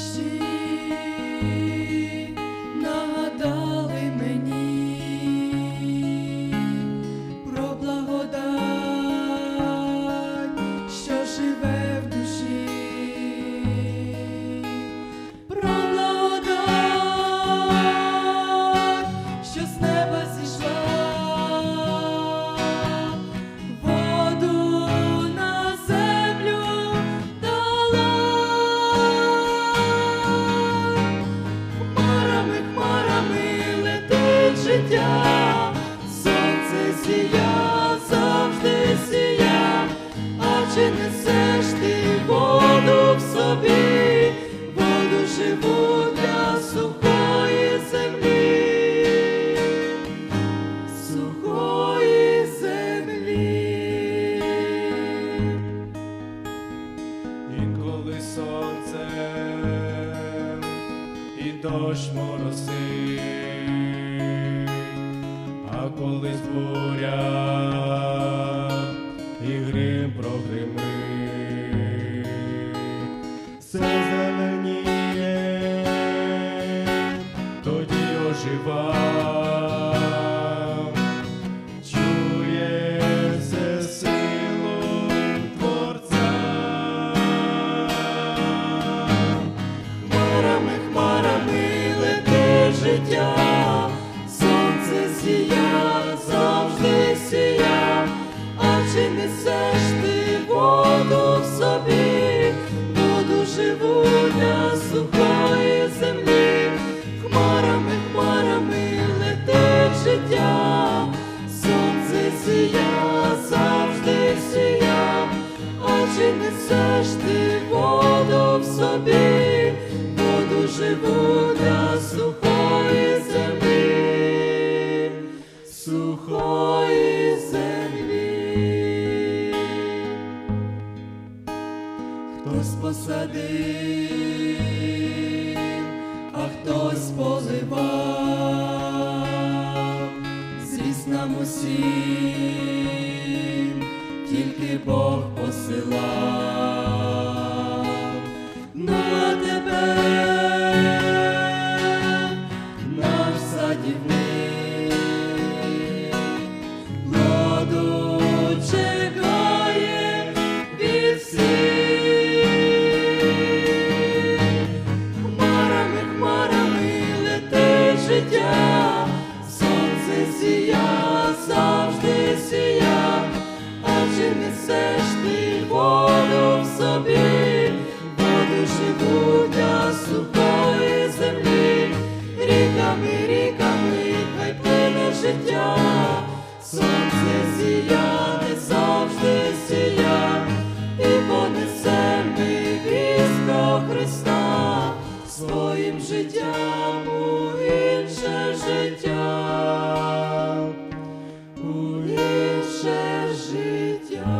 see. Дощ мороси, а колись буря сухої землі, хмарами, хмарами летить життя, сонце сія, завжди сія, а чи несеш ти воду в собі, воду живу для сухої землі, сухої землі. Хтось посадив, хтось позивав, зріс нам усім, тільки Бог посилав. на тебе життя, сонце сія, не завжди сія, і понесе ми Христо Христа. Своїм життям у інше життя, у інше життя.